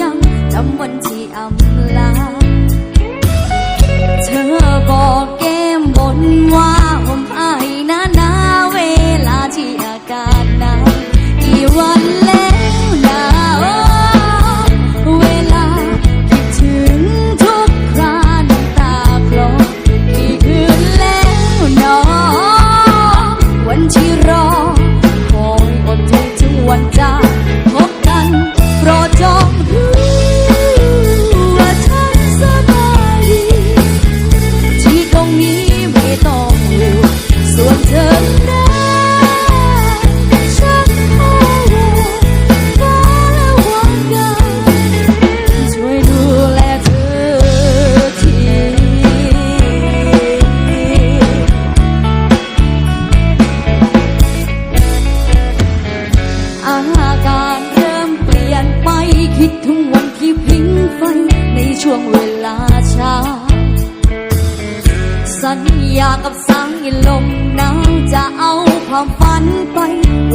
ยังจำวันที่อำลา เธอบอกเกมบนว่าผมอายนะนาเวลาที่อากาศหนาวกี่วันแล้วนะเวลาคิดถึงทุกคราน้ำตาคลอกี่คืนแล้วเนาะวันที่รอคอยอดทนถึงวันจา ช่วงเวลาเช้า สัญญากับสายลมหนาวจะเอาความฝันไป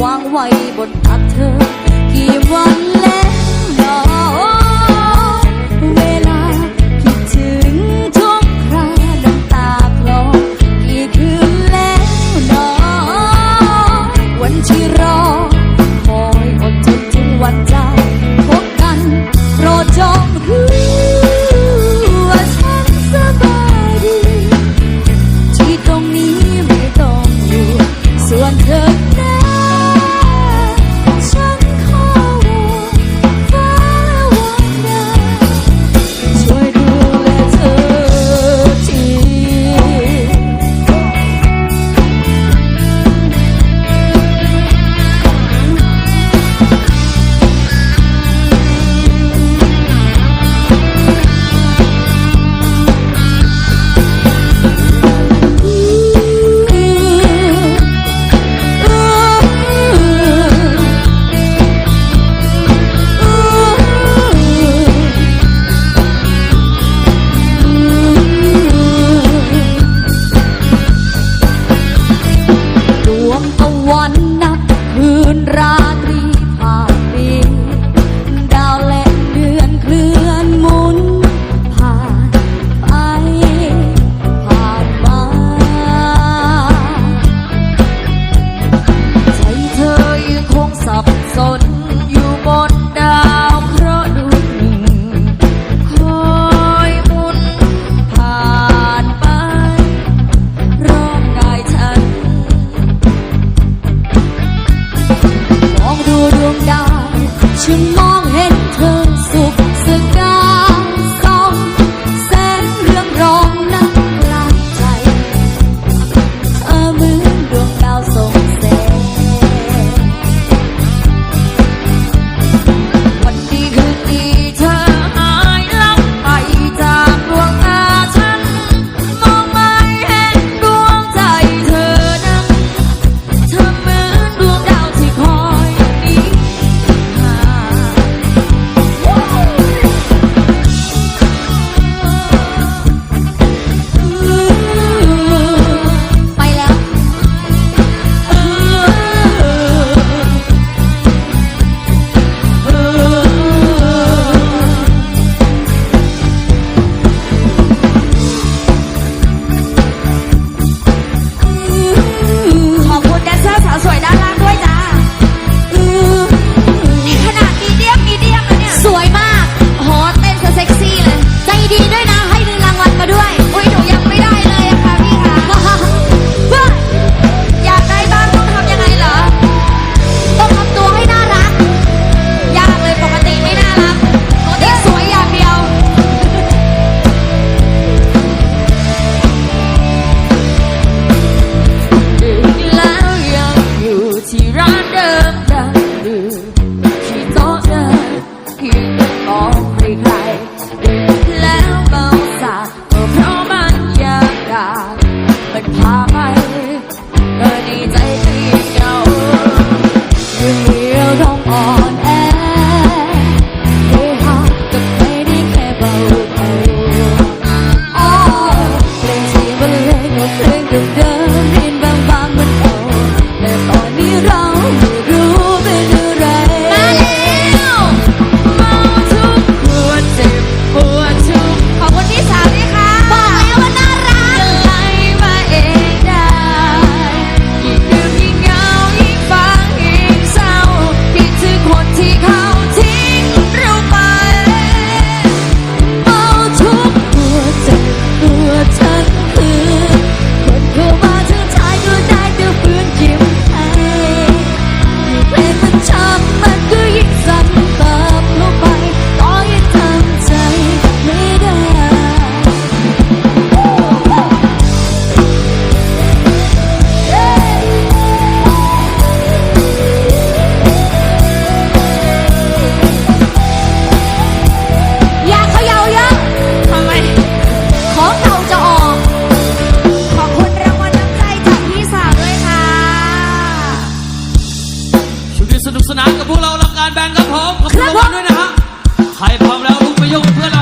วางไว้บนพักเธอกี่ สวยด้านล่า นานกับพวกเราลังการแบนครับผมขอบคุณทุกคนด้วยนะฮะใครพร้อมแล้วลุกไปยกเพื่อนเรา